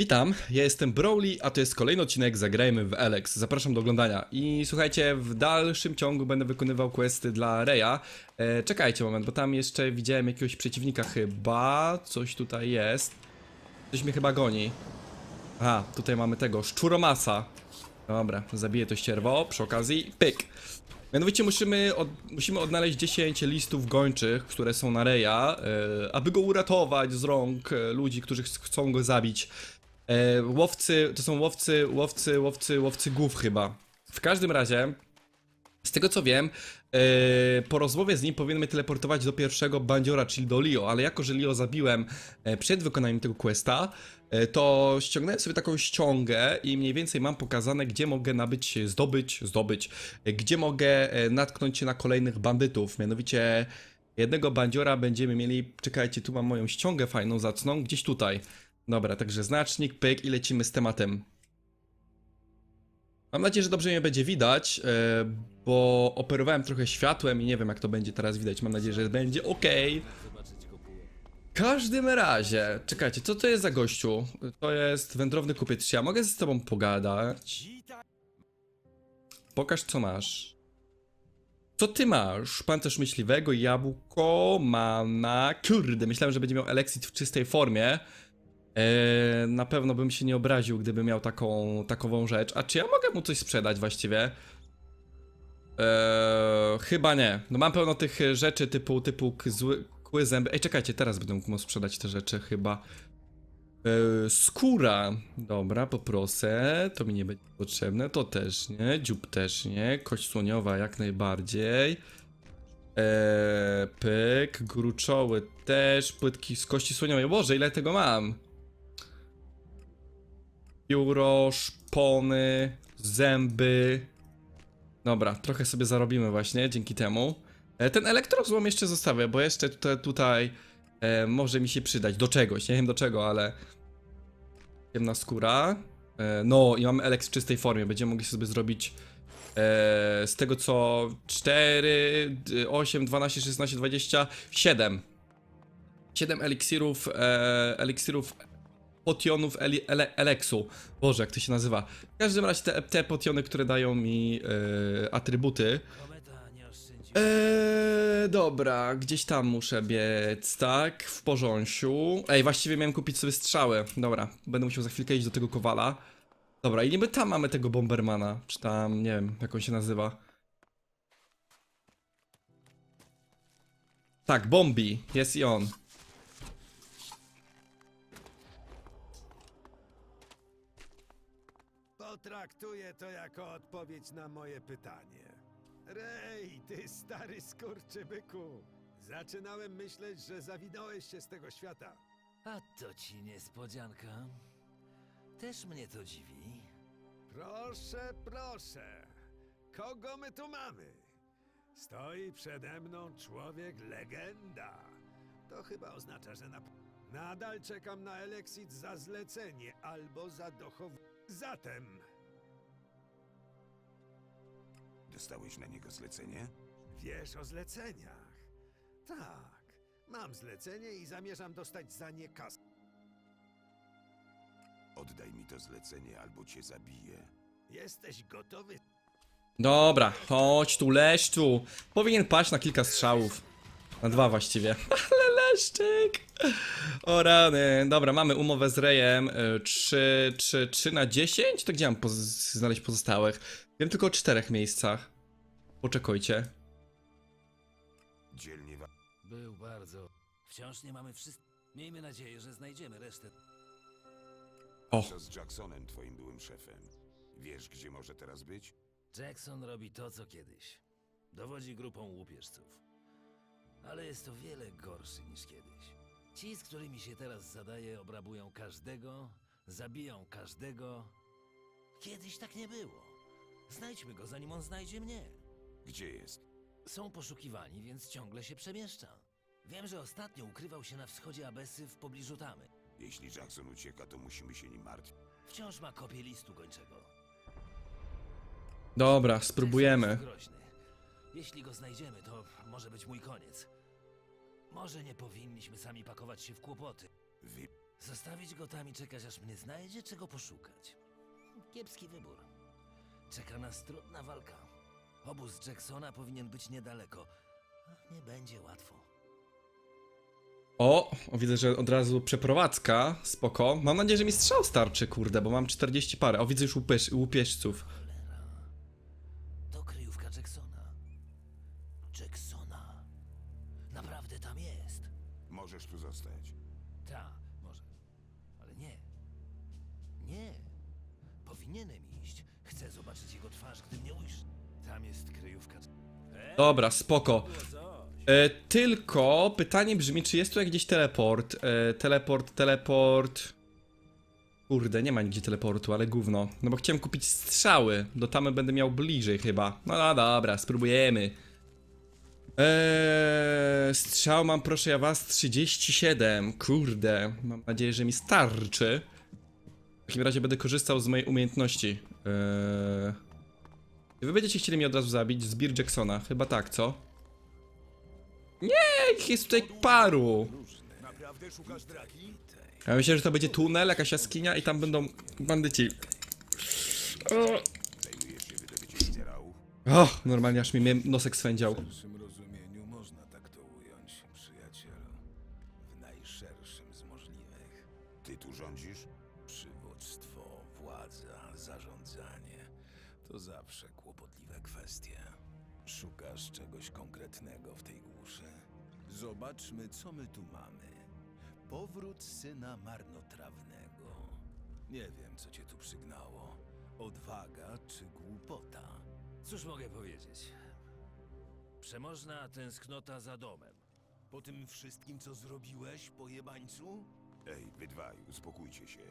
Witam, ja jestem Broly, a to jest kolejny odcinek Zagrajmy w Alex. Zapraszam do oglądania. I słuchajcie, w dalszym ciągu będę wykonywał questy dla Reya. E, czekajcie moment, bo tam jeszcze widziałem jakiegoś przeciwnika chyba. Coś tutaj jest. Coś mnie chyba goni. A, tutaj mamy tego, szczuromasa. Dobra, zabiję to ścierwo, przy okazji, pyk. Mianowicie musimy, od, musimy odnaleźć 10 listów gończych, które są na Reja, e, aby go uratować z rąk e, ludzi, którzy ch- chcą go zabić. E, łowcy, to są łowcy, łowcy, łowcy, łowcy głów chyba. W każdym razie, z tego co wiem, e, po rozmowie z nim powinien mnie teleportować do pierwszego bandziora, czyli do Leo, ale jako, że Leo zabiłem e, przed wykonaniem tego questa, e, to ściągnąłem sobie taką ściągę i mniej więcej mam pokazane, gdzie mogę nabyć, zdobyć, zdobyć, e, gdzie mogę e, natknąć się na kolejnych bandytów, mianowicie jednego bandziora będziemy mieli, czekajcie, tu mam moją ściągę fajną, zacną, gdzieś tutaj. Dobra, także znacznik, pyk i lecimy z tematem. Mam nadzieję, że dobrze mnie będzie widać, e, bo operowałem trochę światłem i nie wiem jak to będzie teraz widać. Mam nadzieję, że będzie ok. W każdym razie, czekajcie, co to jest za gościu? To jest wędrowny kupiec. Czy ja mogę z tobą pogadać? Pokaż co masz. Co ty masz? Pancerz myśliwego, jabłko, mana. Kurde, myślałem, że będzie miał Elexit w czystej formie. Eee, na pewno bym się nie obraził, gdyby miał taką, takową rzecz. A czy ja mogę mu coś sprzedać właściwie? Eee, chyba nie. No mam pełno tych e, rzeczy typu, typu zły, kły zęby. Ej, czekajcie, teraz będę mógł sprzedać te rzeczy chyba. Eee, skóra. Dobra, poproszę. To mi nie będzie potrzebne. To też nie. Dziób też nie. Kość słoniowa jak najbardziej. Eee, pyk, gruczoły też, płytki z kości słoniowej. Boże, ile tego mam? Pióro, szpony, zęby. Dobra, trochę sobie zarobimy właśnie dzięki temu. E, ten elektrozłom jeszcze zostawię, bo jeszcze tutaj, tutaj e, może mi się przydać do czegoś. Nie wiem do czego, ale ciemna skóra. E, no i mamy eleks w czystej formie. Będziemy mogli sobie zrobić e, z tego co 4, d- 8, 12, 16, 20, 7. 7 eliksirów, e, eliksirów potionów ele, eleksu. Boże, jak to się nazywa. W każdym razie te, te potiony, które dają mi e, atrybuty. Eee, dobra, gdzieś tam muszę biec, tak? W porząsiu. Ej, właściwie miałem kupić sobie strzały. Dobra, będę musiał za chwilkę iść do tego kowala. Dobra, i niby tam mamy tego Bombermana, czy tam, nie wiem, jak on się nazywa. Tak, Bombi, jest i on. Potraktuję to jako odpowiedź na moje pytanie. Rej, ty stary skurczybyku! Zaczynałem myśleć, że zawinąłeś się z tego świata. A to ci niespodzianka. Też mnie to dziwi. Proszę, proszę! Kogo my tu mamy? Stoi przede mną człowiek legenda. To chyba oznacza, że na... nadal czekam na Elexit za zlecenie albo za dochow... Zatem Dostałeś na niego zlecenie? Wiesz o zleceniach? Tak. Mam zlecenie i zamierzam dostać za nie kas. Oddaj mi to zlecenie, albo cię zabiję. Jesteś gotowy? Dobra, chodź tu, leszczu. Powinien paść na kilka strzałów. Na dwa właściwie. Leszczyk. O rany. Dobra, mamy umowę z Rejem. 3, 3, 3 na 10? To gdzie mam poz znaleźć pozostałych? Wiem tylko o czterech miejscach. Poczekajcie. Dzielnie wa- Był bardzo. Wciąż nie mamy wszystkich. Miejmy nadzieję, że znajdziemy resztę. O, Co z Jacksonem, twoim byłym szefem? Wiesz, gdzie może teraz być? Jackson robi to, co kiedyś. Dowodzi grupą łupieżców. Ale jest to wiele gorszy niż kiedyś. Ci, z którymi się teraz zadaje, obrabują każdego, zabiją każdego. Kiedyś tak nie było. Znajdźmy go, zanim on znajdzie mnie. Gdzie jest? Są poszukiwani, więc ciągle się przemieszcza. Wiem, że ostatnio ukrywał się na wschodzie Abesy w pobliżu Tamy. Jeśli Jackson ucieka, to musimy się nim martwić. Wciąż ma kopię listu gończego. dobra, spróbujemy. jest groźny. Jeśli go znajdziemy, to może być mój koniec. Może nie powinniśmy sami pakować się w kłopoty. Wy... Zostawić go tam i czekać, aż mnie znajdzie, czego poszukać. Kiepski wybór. Czeka nas trudna walka. Obóz Jacksona powinien być niedaleko. Nie będzie łatwo. O, o, widzę, że od razu przeprowadzka, spoko. Mam nadzieję, że mi strzał starczy, kurde, bo mam 40 parę. O, widzę już łupież, łupieżców. Dobra, spoko. E, tylko pytanie brzmi, czy jest tu gdzieś teleport? E, teleport, teleport. Kurde, nie ma nigdzie teleportu, ale gówno. No bo chciałem kupić strzały. Do tamy będę miał bliżej chyba. No, no dobra, spróbujemy. Eee, strzał mam, proszę ja was, 37. Kurde, mam nadzieję, że mi starczy. W takim razie będę korzystał z mojej umiejętności. Eee... Wy będziecie chcieli mnie od razu zabić? Zbir Jacksona, chyba tak, co? Nie, ich jest tutaj paru. Ja myślę, że to będzie tunel, jakaś jaskinia i tam będą bandyci. O, normalnie aż mi nosek swędział. To zawsze kłopotliwe kwestie. Szukasz czegoś konkretnego w tej głuszy? Zobaczmy, co my tu mamy. Powrót syna marnotrawnego. Nie wiem, co cię tu przygnało. Odwaga czy głupota? Cóż mogę powiedzieć? Przemożna tęsknota za domem. Po tym wszystkim, co zrobiłeś, pojebańcu? Ej, wy dwaj, uspokójcie się.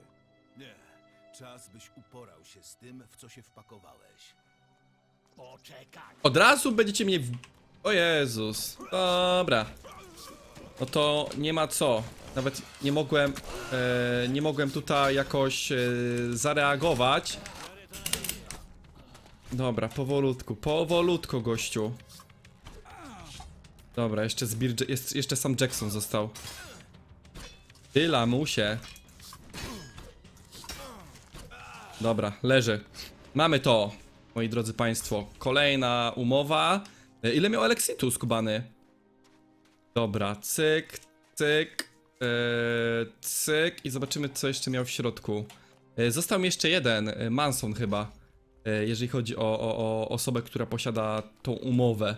Nie. Czas, byś uporał się z tym, w co się wpakowałeś. Poczekaj! Od razu będziecie mnie w... O Jezus. Dobra. No to nie ma co. Nawet nie mogłem... E, nie mogłem tutaj jakoś e, zareagować. Dobra, powolutku, powolutku, gościu. Dobra, jeszcze zbir... Jest, jeszcze sam Jackson został. Ty lamusie. Dobra, leży. Mamy to, moi drodzy państwo. Kolejna umowa. E, Ile miał Alexitu skubany? Dobra, cyk, cyk, e, cyk i zobaczymy co jeszcze miał w środku. E, Został mi jeszcze jeden, Manson chyba, e, jeżeli chodzi o, o, o osobę, która posiada tą umowę.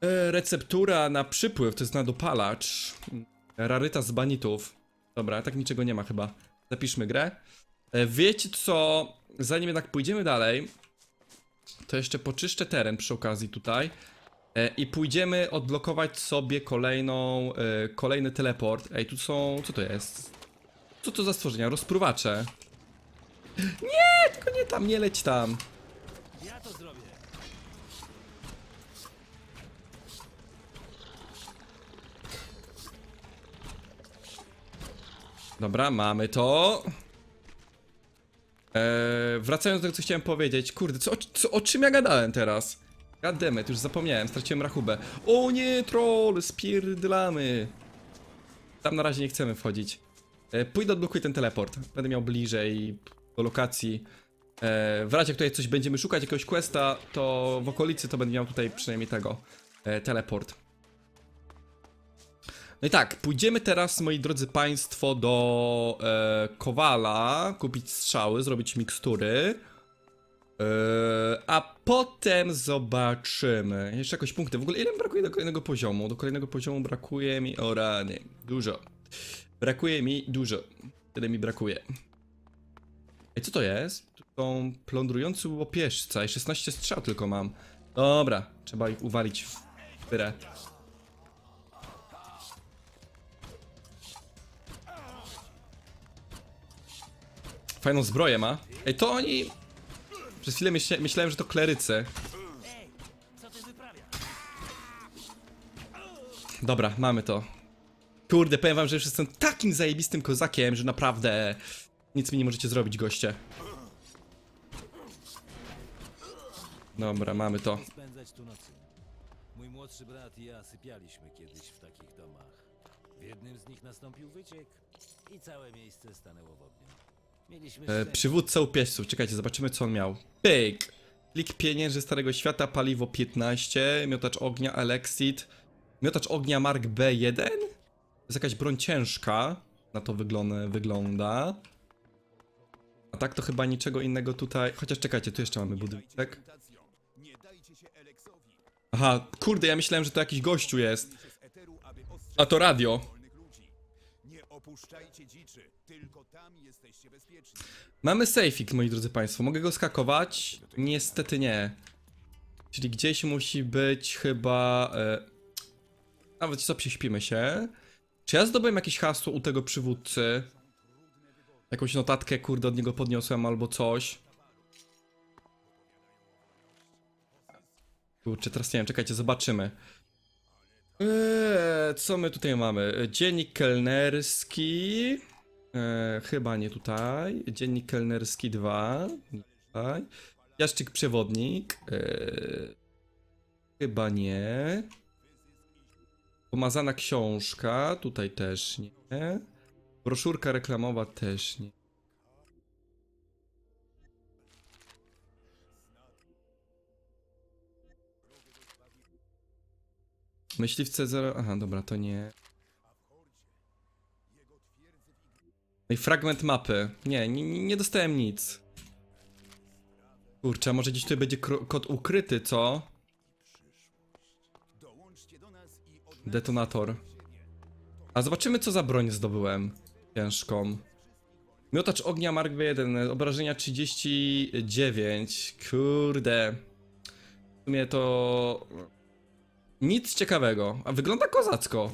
E, Receptura na przypływ, to jest na dopalacz. Raryta z banitów. Dobra, tak niczego nie ma chyba. Zapiszmy grę. E, Wiecie co, zanim jednak pójdziemy dalej, to jeszcze poczyszczę teren przy okazji tutaj e, i pójdziemy odblokować sobie kolejną, e, kolejny teleport. Ej, tu są, co to jest? Co to za stworzenia? Rozpruwacze. Nie, tylko nie tam, nie leć tam. Ja to zrobię! Dobra, mamy to. Eee, wracając do tego, co chciałem powiedzieć. Kurde, co, co, o czym ja gadałem teraz? Goddammit, już zapomniałem, straciłem rachubę. O nie, troll, spierdlamy. Tam na razie nie chcemy wchodzić. E, pójdę odblokuję ten teleport. Będę miał bliżej do lokacji. E, w razie, której coś będziemy szukać, jakiegoś questa, to w okolicy to będę miał tutaj przynajmniej tego. E, teleport. No i tak, pójdziemy teraz, moi drodzy państwo, do e, Kowala, kupić strzały, zrobić mikstury. E, a potem zobaczymy. Jeszcze jakoś punkty. W ogóle ile mi brakuje do kolejnego poziomu? Do kolejnego poziomu brakuje mi. O rany. Dużo. Brakuje mi dużo. Tyle mi brakuje. Ej, co to jest? Tu są plądrujący łopieżca i 16 strzał tylko mam. Dobra, trzeba ich uwalić w tyrę. Fajną zbroję ma. Ej, to oni... Przez chwilę myślałem, że to klerycy. Dobra, mamy to. Kurde, powiem wam, że już jestem takim zajebistym kozakiem, że naprawdę nic mi nie możecie zrobić, goście. Dobra, mamy to. Mój młodszy brat i ja sypialiśmy kiedyś w takich domach. W jednym z nich nastąpił wyciek i całe miejsce stanęło w ogniu. E, przywódca upieźców, czekajcie, zobaczymy co on miał. Pyk! Plik pienięży Starego Świata, paliwo 15, miotacz ognia, Alexit. Miotacz ognia Mark B1? To jest jakaś broń ciężka, na to wygląda. wygląda. A tak to chyba niczego innego tutaj, chociaż czekajcie, tu jeszcze mamy budynek. Nie dajcie się Eleksowi. Aha, kurde, ja myślałem, że to jakiś gościu jest. A to radio. Nie opuszczajcie dziczy, tylko tam jesteście bezpieczni. Mamy sejfik, moi drodzy państwo. Mogę go skakować? Niestety nie. Czyli gdzieś musi być chyba... E... Nawet co, prześpimy się. Czy ja zdobyłem jakieś hasło u tego przywódcy? Jakąś notatkę, kurde, od niego podniosłem albo coś. Kurczę, teraz nie wiem, czekajcie, zobaczymy. Eee, co my tutaj mamy? Dziennik kelnerski. E, chyba nie tutaj. Dziennik kelnerski 2. Tutaj. Jaszczyk przewodnik. E, chyba nie. Pomazana książka. Tutaj też nie. Broszurka reklamowa też nie. Myśliwce 0. Aha, dobra, to nie. No i fragment mapy. Nie, nie, nie dostałem nic. Kurczę, może gdzieś tutaj będzie kod ukryty, co? Detonator. A zobaczymy, co za broń zdobyłem. Ciężką. Miotacz ognia Mark V1, obrażenia 39. Kurde. W sumie to... Nic ciekawego. A wygląda kozacko.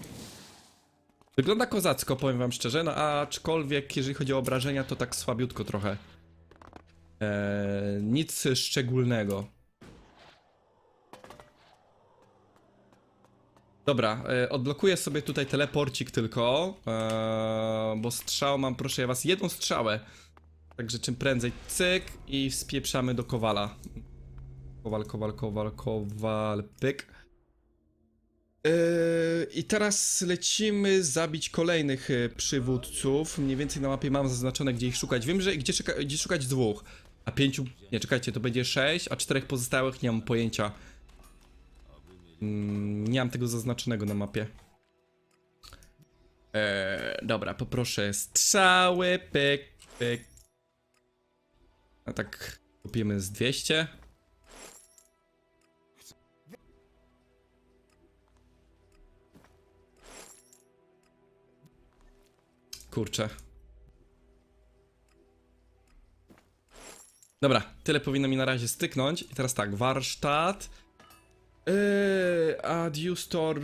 Wygląda kozacko, powiem wam szczerze, no aczkolwiek jeżeli chodzi o obrażenia, to tak słabiutko trochę. Eee, nic szczególnego. Dobra, e, odblokuję sobie tutaj teleporcik tylko, e, bo strzał mam, proszę ja was, jedną strzałę. Także czym prędzej cyk i wspieprzamy do Kowala. Kowal, Kowal, Kowal, Kowal, pyk. E, I teraz lecimy zabić kolejnych e, przywódców. Mniej więcej na mapie mam zaznaczone, gdzie ich szukać. Wiem, że gdzie, szuka, gdzie szukać dwóch, a pięciu... Nie, czekajcie, to będzie sześć, a czterech pozostałych nie mam pojęcia. Mm, nie mam tego zaznaczonego na mapie. Eee, dobra, poproszę strzały, pyk, pyk. A tak kupimy z 200. Kurczę. Dobra, tyle powinno mi na razie styknąć. I teraz tak, warsztat. Yy, Adiustor.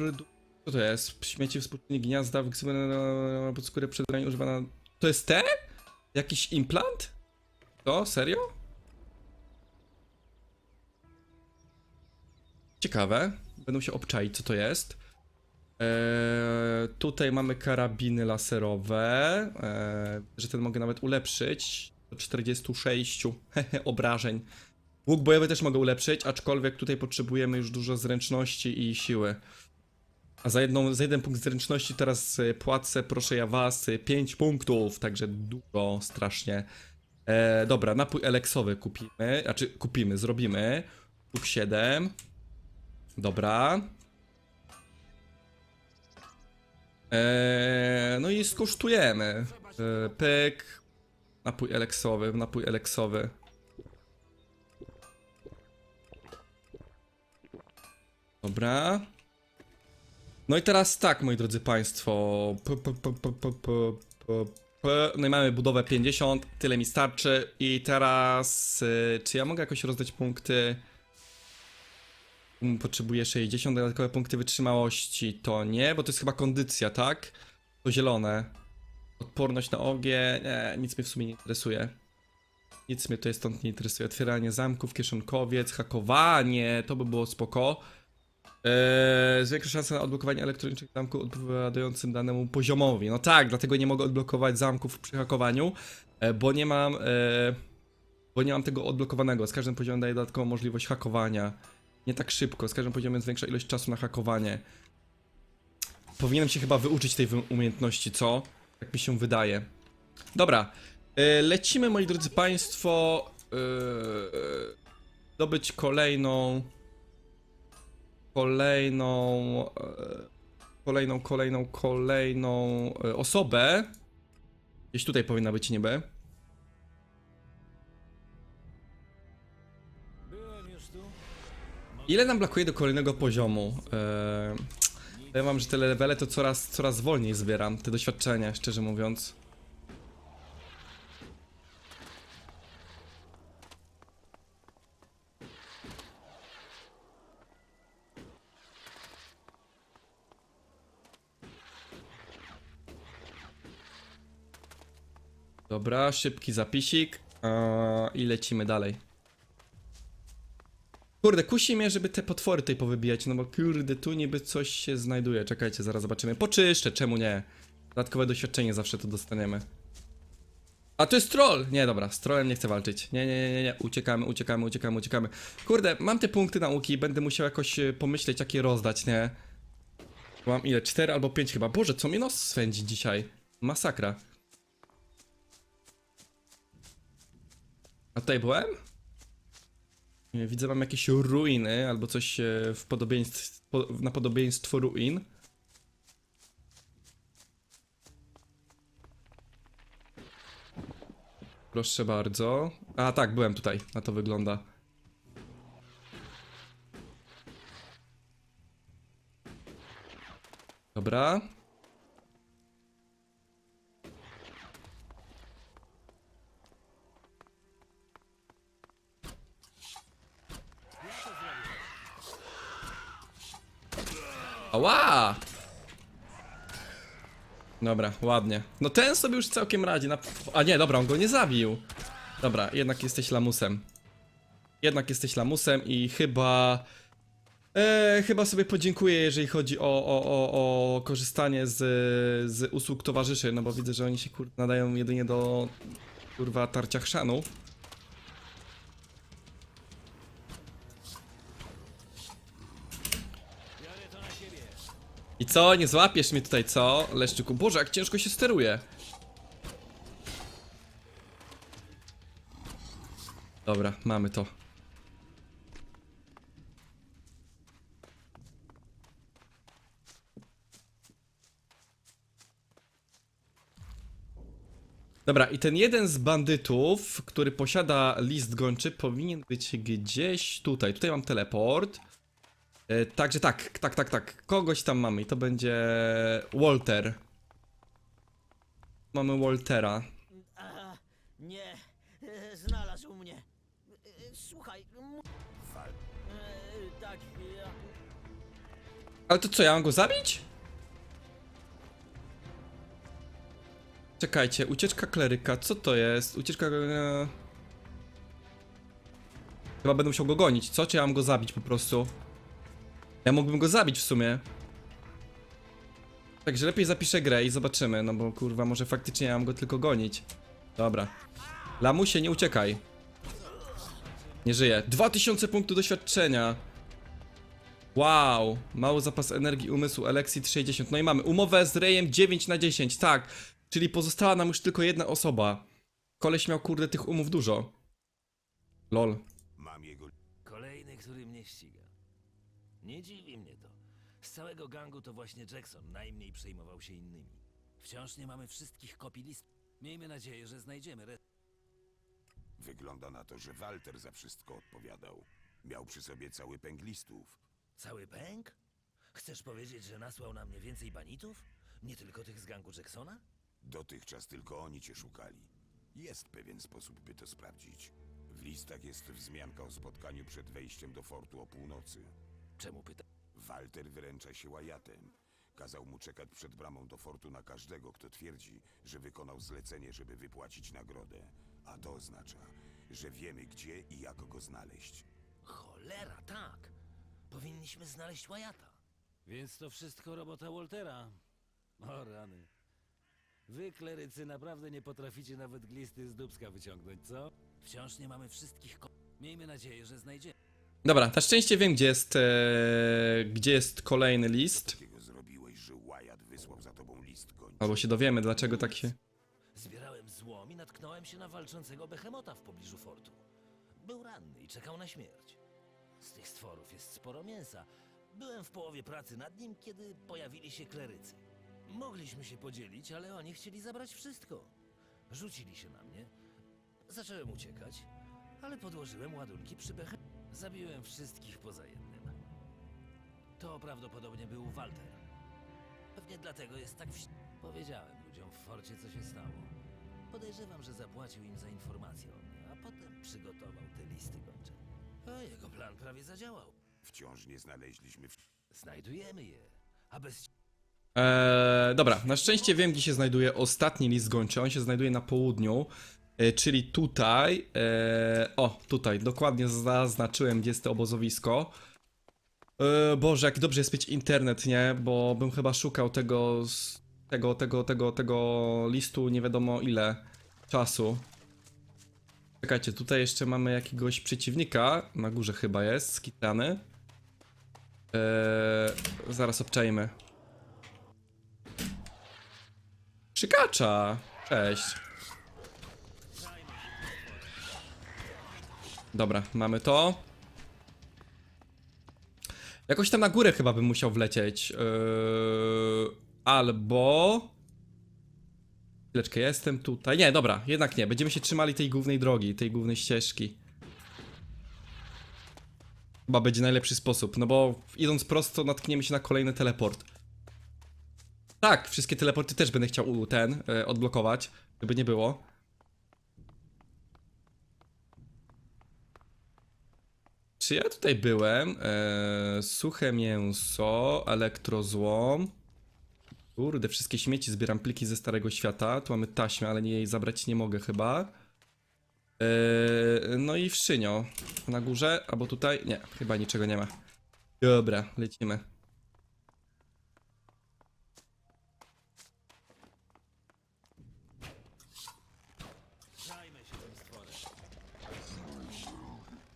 Co to jest? Śmieci współczynnik gniazda, wyksywane pod skórę przedranie używana. To jest ten? Jakiś implant? To? Serio? Ciekawe. Będą się obczaić, co to jest. Eee, tutaj mamy karabiny laserowe. Eee, że ten mogę nawet ulepszyć. Do 46 obrażeń. Łuk bojowy też mogę ulepszyć, aczkolwiek tutaj potrzebujemy już dużo zręczności i siły. A za, jedną, za jeden punkt zręczności teraz y, płacę, proszę ja was, 5 punktów, także dużo, strasznie. E, dobra, napój eleksowy kupimy, znaczy kupimy, zrobimy. Łuk 7. Dobra. E, no i skosztujemy. E, pyk. Napój eleksowy, napój eleksowy. Dobra. No i teraz tak, moi drodzy państwo. P, p, p, p, p, p, p, p. No i mamy budowę 50, tyle mi starczy. I teraz, y, czy ja mogę jakoś rozdać punkty? Potrzebuję 60 dodatkowe punkty wytrzymałości. To nie, bo to jest chyba kondycja, tak? To zielone. Odporność na ogień. Nie, nic mnie w sumie nie interesuje. Nic mnie tutaj stąd nie interesuje. Otwieranie zamków, kieszonkowiec, hakowanie. To by było spoko. Eee, zwiększa szanse na odblokowanie elektronicznych zamków odpowiadającym danemu poziomowi. No tak, dlatego nie mogę odblokować zamków przy hakowaniu, e, bo nie mam. E, bo nie mam tego odblokowanego. Z każdym poziomem daje dodatkową możliwość hakowania. Nie tak szybko, z każdym poziomem zwiększa ilość czasu na hakowanie. Powinienem się chyba wyuczyć tej umiejętności, co? Jak mi się wydaje. Dobra. E, lecimy, moi drodzy państwo. E, zdobyć kolejną. Kolejną. Kolejną, kolejną, kolejną e, osobę. Gdzieś tutaj powinna być niby. Ile nam brakuje do kolejnego poziomu? Eee, ja mam, że te levele to coraz, coraz wolniej zbieram, te doświadczenia, szczerze mówiąc. Dobra, szybki zapisik eee, i lecimy dalej. Kurde, kusi mnie, żeby te potwory tutaj powybijać, no bo kurde, tu niby coś się znajduje. Czekajcie, zaraz zobaczymy. Poczyszczę, czemu nie? Dodatkowe doświadczenie zawsze to dostaniemy. A to jest troll! Nie, dobra, z trollem nie chcę walczyć. Nie, nie, nie, nie, uciekamy, uciekamy, uciekamy, uciekamy. Kurde, mam te punkty nauki, będę musiał jakoś e, pomyśleć, jak je rozdać, nie? Mam ile? 4 albo 5 chyba. Boże, co mnie nos swędzi dzisiaj? Masakra. A tutaj byłem? Widzę, mam jakieś ruiny albo coś w na podobieństwo ruin. Proszę bardzo. A tak, byłem tutaj. Na to wygląda. Dobra. Ała! Dobra, ładnie. No ten sobie już całkiem radzi. Na... A nie, dobra, on go nie zabił. Dobra, jednak jesteś lamusem. Jednak jesteś lamusem i chyba... E, chyba sobie podziękuję, jeżeli chodzi o, o, o, o korzystanie z, z usług towarzyszy, no bo widzę, że oni się kur... nadają jedynie do kurwa tarcia chrzanu. I co? Nie złapiesz mnie tutaj, co? Leszczyku, Boże, jak ciężko się steruje. Dobra, mamy to. Dobra, i ten jeden z bandytów, który posiada list gończy, powinien być gdzieś tutaj. Tutaj mam teleport. E, Także tak, tak, tak, tak. Kogoś tam mamy i to będzie Walter. Mamy Waltera. Nie, e, znalazł mnie. E, Słuchaj, mu... E, tak, ja... Ale to co, ja mam go zabić? Czekajcie, ucieczka kleryka, co to jest? Ucieczka... e, Chyba będę musiał go gonić, co? Czy ja mam go zabić po prostu? Ja mógłbym go zabić w sumie. Także lepiej zapiszę grę i zobaczymy, no bo kurwa, może faktycznie ja mam go tylko gonić. Dobra. Lamusie, nie uciekaj. Nie żyje. 2000 punktów doświadczenia. Wow, mały zapas energii umysłu, Alexit 60. No i mamy umowę z Rejem 9 na 10, tak. Czyli pozostała nam już tylko jedna osoba. Koleś miał kurde tych umów dużo. Lol. Mam jego Kolejny, który mnie ściga. Nie dziwi mnie to. Z całego gangu to właśnie Jackson najmniej przejmował się innymi. Wciąż nie mamy wszystkich kopii list. Miejmy nadzieję, że znajdziemy re... Wygląda na to, że Walter za wszystko odpowiadał. Miał przy sobie cały pęk listów. Cały pęk? Chcesz powiedzieć, że nasłał na mnie więcej banitów? Nie tylko tych z gangu Jacksona? Dotychczas tylko oni cię szukali. Jest pewien sposób, by to sprawdzić. W listach jest wzmianka o spotkaniu przed wejściem do fortu o północy. Czemu pyta? Walter wyręcza się łajatem. Kazał mu czekać przed bramą do fortu na każdego, kto twierdzi, że wykonał zlecenie, żeby wypłacić nagrodę. A to oznacza, że wiemy gdzie i jak go znaleźć. Cholera, tak! Powinniśmy znaleźć Wyatta. Więc to wszystko robota Waltera. O rany. Wy, klerycy, naprawdę nie potraficie nawet glisty z dubska wyciągnąć, co? Wciąż nie mamy wszystkich ko... Miejmy nadzieję, że znajdziemy. Dobra, na szczęście wiem, gdzie jest, e, gdzie jest kolejny list. Zrobiłeś, że Wyatt wysłał za tobą list. Albo się dowiemy, dlaczego tak się... Zbierałem złom i natknąłem się na walczącego behemota w pobliżu fortu. Był ranny i czekał na śmierć. Z tych stworów jest sporo mięsa. Byłem w połowie pracy nad nim, kiedy pojawili się klerycy. Mogliśmy się podzielić, ale oni chcieli zabrać wszystko. Rzucili się na mnie. Zacząłem uciekać, ale podłożyłem ładunki przy beche. Zabiłem wszystkich poza jednym. To prawdopodobnie był Walter. Pewnie dlatego jest tak wś... Powiedziałem ludziom w forcie, co się stało. Podejrzewam, że zapłacił im za informację o mnie, a potem przygotował te listy gończe. A jego plan prawie zadziałał. Wciąż nie znaleźliśmy w... Znajdujemy je, a bez Eee, dobra, na szczęście wiem, gdzie się znajduje ostatni list gończy. On się znajduje na południu, czyli tutaj. E, o, tutaj, dokładnie zaznaczyłem, gdzie jest to obozowisko. E, Boże, jak dobrze jest mieć internet, nie? Bo bym chyba szukał tego, tego, tego, tego, tego listu nie wiadomo ile czasu. Czekajcie, tutaj jeszcze mamy jakiegoś przeciwnika. Na górze chyba jest, skitrany. Eee, zaraz obczajmy. Krzykacza! Cześć. Dobra, mamy to. Jakoś tam na górę chyba bym musiał wlecieć. Yy, albo... Chwileczkę, jestem tutaj. Nie, dobra, jednak nie. Będziemy się trzymali tej głównej drogi, tej głównej ścieżki. Chyba będzie najlepszy sposób, no bo idąc prosto natkniemy się na kolejny teleport. Tak, wszystkie teleporty też będę chciał ten e, odblokować, żeby nie było. Czy ja tutaj byłem? E, suche mięso, elektrozłom. Kurde, wszystkie śmieci zbieram pliki ze Starego Świata. Tu mamy taśmę, ale nie jej zabrać nie mogę chyba. E, no i wszynio. Na górze, albo tutaj? Nie, chyba niczego nie ma. Dobra, lecimy. Zajmę się tym stworem.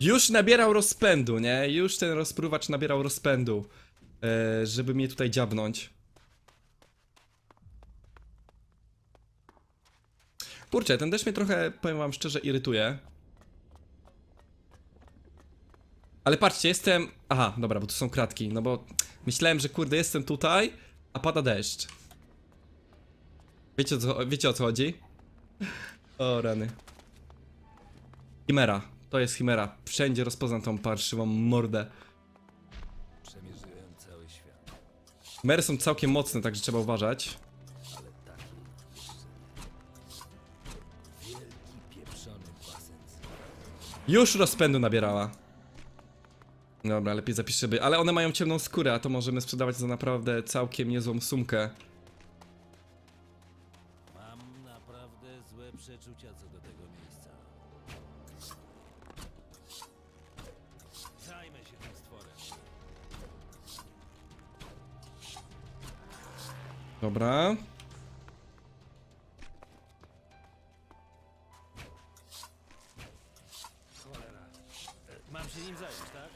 Już nabierał rozpędu, nie? Już ten rozpruwacz nabierał rozpędu, e, żeby mnie tutaj dziabnąć. Kurczę, ten deszcz mnie trochę, powiem wam szczerze, irytuje. Ale patrzcie, jestem... Aha, dobra, bo tu są kratki, no bo myślałem, że kurde, jestem tutaj, a pada deszcz. Wiecie o co, wiecie o co chodzi? O, rany. Chimera. To jest Chimera. Wszędzie rozpoznam tą parszywą mordę. Przemierzyłem cały świat, Chimery są całkiem mocne, także trzeba uważać. ale taki jeszcze nie. Wielki pieprzony basen. Już rozpędu nabierała. Dobra, lepiej zapiszę by. Ale one mają ciemną skórę, a to możemy sprzedawać za naprawdę całkiem niezłą sumkę. Dobra. Cholera. Mam się nim zająć, tak?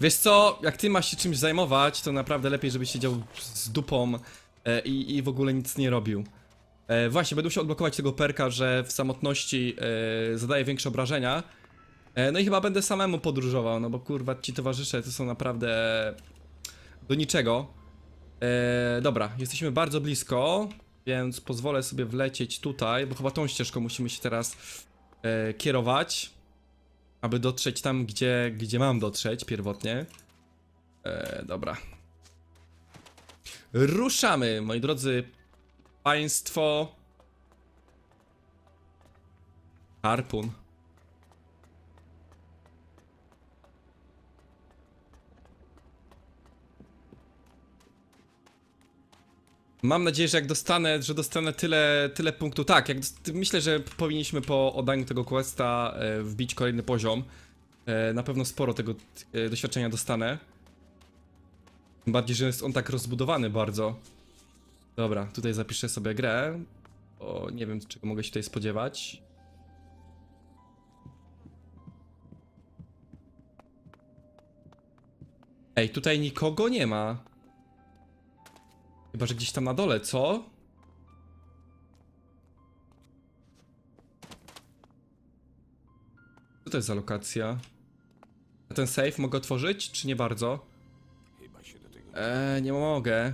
Wiesz co, jak ty masz się czymś zajmować, to naprawdę lepiej, żebyś siedział z dupą e, i, i w ogóle nic nie robił. E, właśnie, będę musiał odblokować tego perka, że w samotności e, zadaje większe obrażenia. E, no i chyba będę samemu podróżował, no bo kurwa ci towarzysze to są naprawdę do niczego. E, dobra, jesteśmy bardzo blisko, więc pozwolę sobie wlecieć tutaj, bo chyba tą ścieżką musimy się teraz e, kierować aby dotrzeć tam, gdzie, gdzie mam dotrzeć pierwotnie. E, dobra. Ruszamy, moi drodzy państwo. Harpun. Mam nadzieję, że jak dostanę, że dostanę tyle, tyle punktów. Tak, jak myślę, że powinniśmy po oddaniu tego questa e, wbić kolejny poziom. E, na pewno sporo tego e, doświadczenia dostanę. Tym bardziej, że jest on tak rozbudowany bardzo. Dobra, tutaj zapiszę sobie grę. O, nie wiem, czego mogę się tutaj spodziewać. Ej, tutaj nikogo nie ma. Chyba, że gdzieś tam na dole, co? Co to jest za lokacja? A ten safe mogę otworzyć, czy nie bardzo? Chyba się do tego... Eee, nie mogę.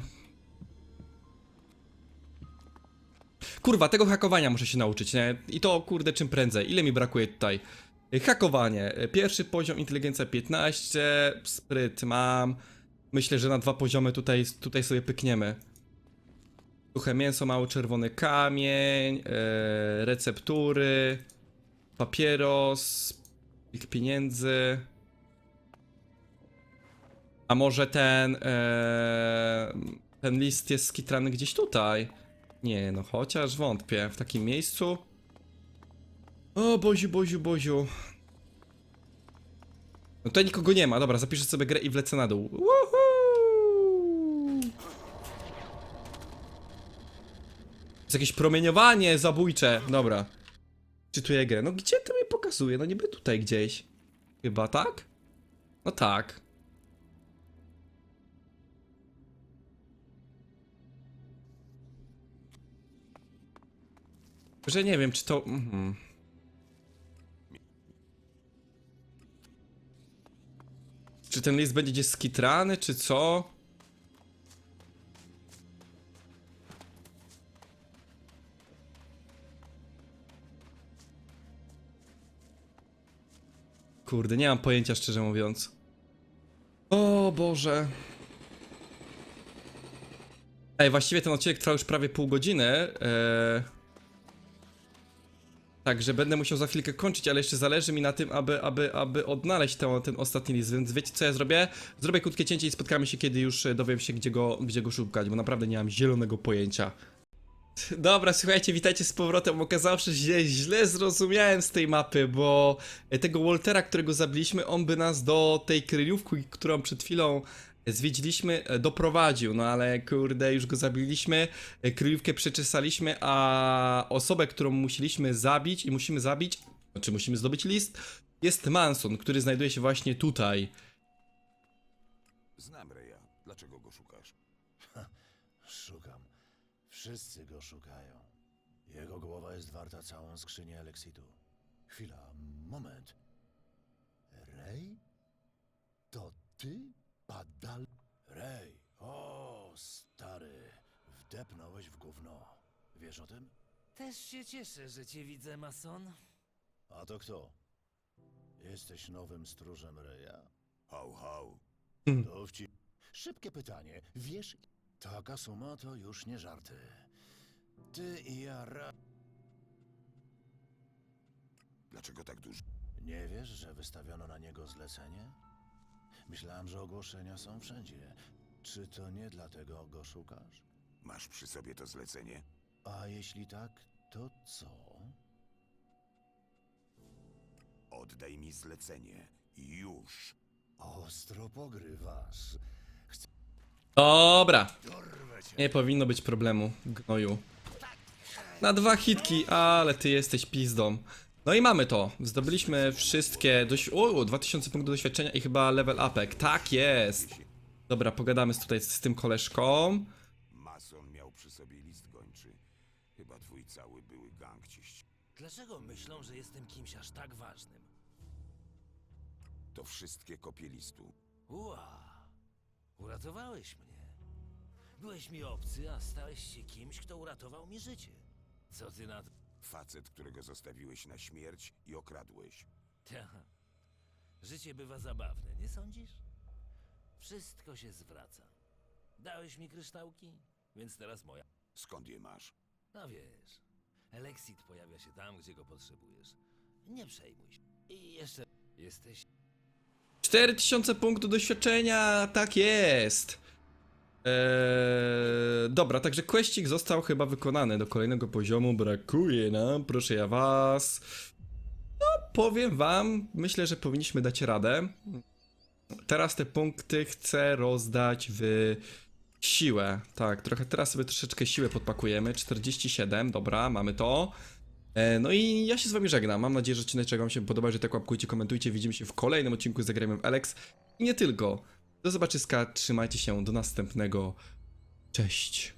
Kurwa, tego hakowania muszę się nauczyć, nie? I to, kurde, czym prędzej. Ile mi brakuje tutaj? Hakowanie. Pierwszy poziom, inteligencja 15, spryt mam. Myślę, że na dwa poziomy tutaj, tutaj sobie pykniemy. Suche mięso, mały czerwony kamień, e, receptury, papieros, plik pieniędzy. A może ten. E, ten list jest skitrany gdzieś tutaj? Nie, no chociaż wątpię. W takim miejscu. O, Boziu, Boziu, Boziu. No tutaj nikogo nie ma. Dobra, zapiszę sobie grę i wlecę na dół. Woohoo! Jest jakieś promieniowanie zabójcze. Dobra. Czytuję grę. No gdzie to mi pokazuje? No niby tutaj gdzieś. Chyba tak? No tak. Że nie wiem, czy to. Mhm. Czy ten list będzie gdzieś skitrany, czy co? Kurde, nie mam pojęcia, szczerze mówiąc. O Boże. Ej, właściwie ten odcinek trwał już prawie pół godziny. Eee... Także będę musiał za chwilkę kończyć, ale jeszcze zależy mi na tym, aby, aby, aby odnaleźć ten, ten ostatni list, więc wiecie co ja zrobię? Zrobię krótkie cięcie i spotkamy się, kiedy już e, dowiem się, gdzie go, gdzie go szukać, bo naprawdę nie mam zielonego pojęcia. Dobra, słuchajcie, witajcie z powrotem. Okazało się, że źle zrozumiałem z tej mapy, bo tego Waltera, którego zabiliśmy, on by nas do tej kryjówki, którą przed chwilą zwiedziliśmy, e, doprowadził. No ale kurde, już go zabiliśmy, e, kryjówkę przeczesaliśmy, a osobę, którą musieliśmy zabić i musimy zabić, znaczy musimy zdobyć list, jest Manson, który znajduje się właśnie tutaj. Znam Reja. Dlaczego go szukasz? Szukam. Wszyscy go szukają. Jego głowa jest warta całą skrzynię Alexitu. Chwila, moment. Rej? To ty? Badal? Rej, o, stary. Wdepnąłeś w gówno. Wiesz o tym? Też się cieszę, że cię widzę, mason. A to kto? Jesteś nowym stróżem Reja? Hał, hał. Dowcip. Szybkie pytanie. Wiesz, taka suma to już nie żarty. Ty i ja ra... Dlaczego tak dużo? Nie wiesz, że wystawiono na niego zlecenie? Myślałem, że ogłoszenia są wszędzie. Czy to nie dlatego go szukasz? Masz przy sobie to zlecenie? A jeśli tak, to co? Oddaj mi zlecenie. Już. Ostro pogrywasz. Dobra. Nie powinno być problemu, gnoju. Na dwa hitki, ale ty jesteś pizdą. No i mamy to. Zdobyliśmy wszystkie dość... O, 2000 punktów doświadczenia i chyba level upek. Tak jest. Dobra, pogadamy z tutaj z tym koleżką. Mason miał przy sobie list gończy. Chyba twój cały były gang cię ści- Dlaczego myślą, że jestem kimś aż tak ważnym? To wszystkie kopie listu. Ua, uratowałeś mnie. Byłeś mi obcy, a stałeś się kimś, kto uratował mi życie. Co ty na to? Facet, którego zostawiłeś na śmierć i okradłeś. Ta. Życie bywa zabawne, nie sądzisz? Wszystko się zwraca. Dałeś mi kryształki, więc teraz moja. Skąd je masz? No wiesz, Elexit pojawia się tam, gdzie go potrzebujesz. Nie przejmuj się. I jeszcze jesteś 4000 punktów doświadczenia, tak jest. Eee, dobra, także questik został chyba wykonany. Do kolejnego poziomu brakuje nam, proszę ja was. No, powiem wam, myślę, że powinniśmy dać radę. Teraz te punkty chcę rozdać w siłę. Tak, trochę teraz sobie troszeczkę siłę podpakujemy. 47, dobra, mamy to. E, No i ja się z wami żegnam. Mam nadzieję, że odcinek wam się podoba, że tak łapkujcie, komentujcie. Widzimy się w kolejnym odcinku Zagrajmy w Alex. I nie tylko. Do zobaczyska, trzymajcie się, do następnego. Cześć.